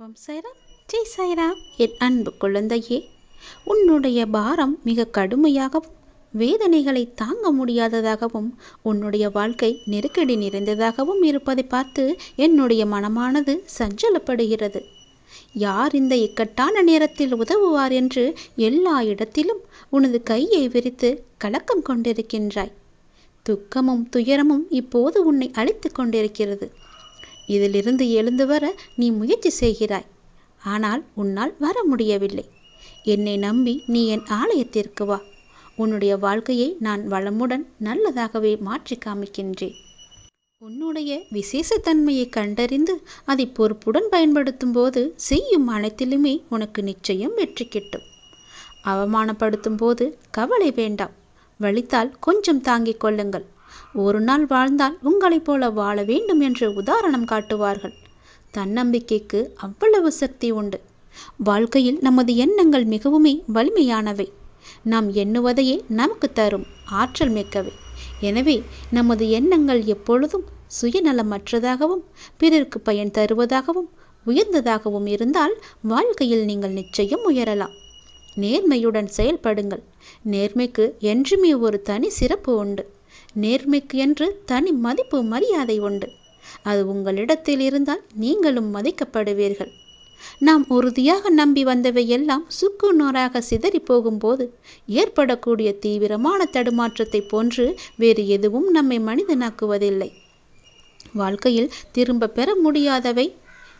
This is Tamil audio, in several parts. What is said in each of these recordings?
ஓம் சைராம். ஜெய் சைராம். என் அன்பு குழந்தையே உன்னுடைய பாரம் மிக கடுமையாகவும் வேதனைகளை தாங்க முடியாததாகவும் உன்னுடைய வாழ்க்கை நெருக்கடி நிறைந்ததாகவும் இருப்பதை பார்த்து என்னுடைய மனமானது சஞ்சலப்படுகிறது. யார் இந்த இக்கட்டான நேரத்தில் உதவுவார் என்று எல்லா இடத்திலும் உனது கையை விரித்து கலக்கம் கொண்டிருக்கின்றாய். துக்கமும் துயரமும் இப்போது உன்னை அழித்து கொண்டிருக்கிறது. இதிலிருந்து எழுந்து வர நீ முயற்சி செய்கிறாய். ஆனால் உன்னால் வர முடியவில்லை. என்னை நம்பி நீ என் ஆலயத்திற்கு வா. உன்னுடைய வாழ்க்கையை நான் வளமுடன் நல்லதாகவே மாற்றி காமிக்கின்றேன். உன்னுடைய விசேஷத்தன்மையை கண்டறிந்து அதை பொறுப்புடன் பயன்படுத்தும் போது செய்யும் அனைத்திலுமே உனக்கு நிச்சயம் வெற்றி கிட்டும். அவமானப்படுத்தும் போது கவலை வேண்டாம். வலித்தால் கொஞ்சம் தாங்கிக் கொள்ளுங்கள். ஒரு நாள் வாழ்ந்தால் உங்களைப் போல வாழ வேண்டும் என்று உதாரணம் காட்டுவார்கள். தன்னம்பிக்கைக்கு அவ்வளவு சக்தி உண்டு. வாழ்க்கையில் நமது எண்ணங்கள் மிகவுமே வலிமையானவை. நாம் எண்ணுவதையே நமக்கு தரும் ஆற்றல் மிக்கவை. எனவே நமது எண்ணங்கள் எப்பொழுதும் சுயநலமற்றதாகவும் பிறருக்கு பயன் தருவதாகவும் உயர்ந்ததாகவும் இருந்தால் வாழ்க்கையில் நீங்கள் நிச்சயம் உயரலாம். நேர்மையுடன் செயல்படுங்கள். நேர்மைக்கு என்றுமே ஒரு தனி சிறப்பு உண்டு. நேர்மைக்கு என்று தனி மதிப்பு மரியாதை உண்டு. அது உங்களிடத்தில் இருந்தால் நீங்களும் மதிக்கப்படுவீர்கள். நாம் உறுதியாக நம்பி வந்தவை எல்லாம் சுக்கு நூறாக சிதறி போகும்போது ஏற்படக்கூடிய தீவிரமான தடுமாற்றத்தை போன்று வேறு எதுவும் நம்மை மனிதனாக்குவதில்லை. வாழ்க்கையில் திரும்ப பெற முடியாதவை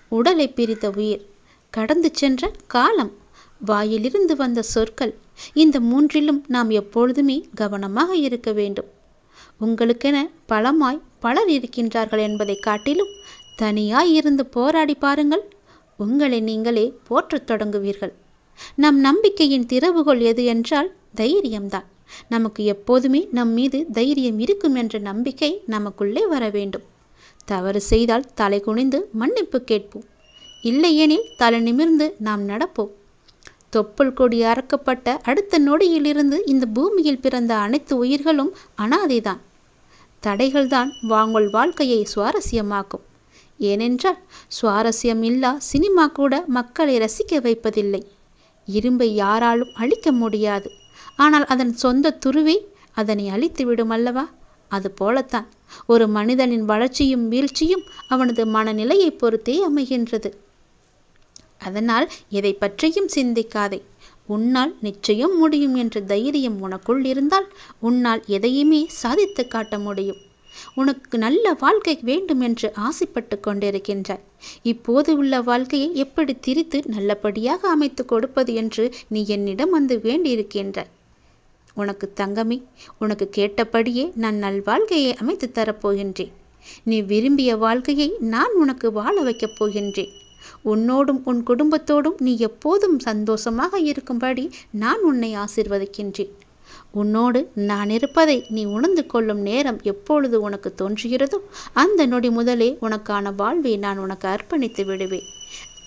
உடலை பிரித்த உயிர் கடந்து சென்ற காலம் வாயிலிருந்து வந்த சொற்கள் இந்த மூன்றிலும் நாம் எப்பொழுதுமே கவனமாக இருக்க வேண்டும். உங்களுக்கென பலமாய் பலர் இருக்கின்றார்கள் என்பதை காட்டிலும் தனியாய் இருந்து போராடி பாருங்கள். உங்களை நீங்களே போற்றத் தொடங்குவீர்கள். நம் நம்பிக்கையின் திறவுகோல் எது என்றால் தைரியம்தான். நமக்கு எப்போதுமே நம் மீது தைரியம் இருக்கும் என்ற நம்பிக்கை நமக்குள்ளே வர வேண்டும். தவறு செய்தால் தலை குனிந்து மன்னிப்பு கேட்போம். இல்லையெனில் தலை நிமிர்ந்து நாம் நடப்போம். தொப்புள் கொடி அறக்கப்பட்ட அடுத்த நொடியிலிருந்து இந்த பூமியில் பிறந்த அனைத்து உயிர்களும் அனாதைதான். தடைகள்தான் வாங்கள் வாழ்க்கையை சுவாரஸ்யமாக்கும். ஏனென்றால் சுவாரஸ்யம் இல்லா சினிமா கூட மக்களை ரசிக்க வைப்பதில்லை. இரும்பை யாராலும் அழிக்க முடியாது. ஆனால் அதன் சொந்த துருவை அதனை அழித்து விடும் அல்லவா? அது போலத்தான். ஒரு மனிதனின் வளர்ச்சியும் வீழ்ச்சியும் அவனது மனநிலையை பொறுத்தே அமைகின்றது. அதனால் எதை பற்றியும் சிந்திக்காதே. உன்னால் நிச்சயம் முடியும் என்ற தைரியம் உனக்குள் இருந்தால் உன்னால் எதையுமே சாதித்து காட்ட முடியும். உனக்கு நல்ல வாழ்க்கை வேண்டும் என்று ஆசைப்பட்டு கொண்டிருக்கின்றாய். இப்போது உள்ள வாழ்க்கையை எப்படி திரித்து நல்லபடியாக அமைத்து கொடுப்பது என்று நீ என்னிடம் வந்து வேண்டியிருக்கின்றாய். உனக்கு தங்கமே உனக்கு கேட்டபடியே நான் நல் வாழ்க்கையை அமைத்து தரப்போகின்றேன் நீ விரும்பிய வாழ்க்கையை நான் உனக்கு வாழ வைக்கப் போகின்றேன். உன்னோடும் உன் குடும்பத்தோடும் நீ எப்போதும் சந்தோஷமாக இருக்கும்படி நான் உன்னை ஆசிர்வதிக்கின்றேன். உன்னோடு நான் இருப்பதை நீ உணர்ந்து கொள்ளும் நேரம் எப்பொழுது உனக்கு தோன்றுகிறதோ அந்த நொடி முதலே உனக்கான வாழ்வை நான் உனக்கு அர்ப்பணித்து விடுவேன்.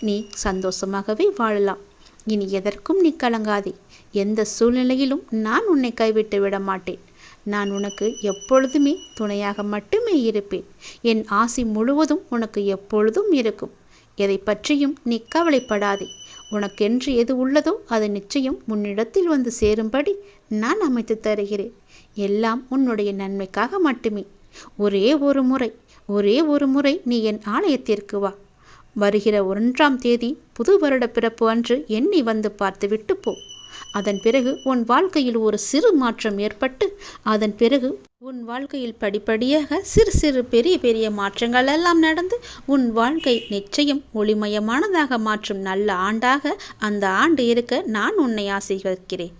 நீ சந்தோஷமாகவே வாழலாம். இனி எதற்கும் நீ கலங்காதே. எந்த சூழ்நிலையிலும் நான் உன்னை கைவிட்டு விட மாட்டேன். நான் உனக்கு எப்பொழுதுமே துணையாக மட்டுமே இருப்பேன். என் ஆசி முழுவதும் உனக்கு எப்பொழுதும் இருக்கும். எதை பற்றியும் நீ கவலைப்படாதே. உனக்கென்று எது உள்ளதோ அது நிச்சயம் உன்னிடத்தில் வந்து சேரும்படி நான் அமைத்து தருகிறேன். எல்லாம் உன்னுடைய நன்மைக்காக மட்டுமே. ஒரே ஒரு முறை ஒரே ஒரு முறை நீ என் ஆலயத்திற்கு வா. வருகிற ஒன்றாம் தேதி புது வருட பிறப்பு அன்று எண்ணி வந்து பார்த்துவிட்டு போ. அதன் பிறகு உன் வாழ்க்கையில் ஒரு சிறு மாற்றம் ஏற்பட்டு அதன் பிறகு உன் வாழ்க்கையில் படிப்படியாக சிறு சிறு பெரிய பெரிய மாற்றங்கள் எல்லாம் நடந்து உன் வாழ்க்கை நிச்சயம் ஒளிமயமானதாக மாற்றும் நல்ல ஆண்டாக அந்த ஆண்டு இருக்க நான் உன்னை ஆசீர்வதிக்கிறேன்.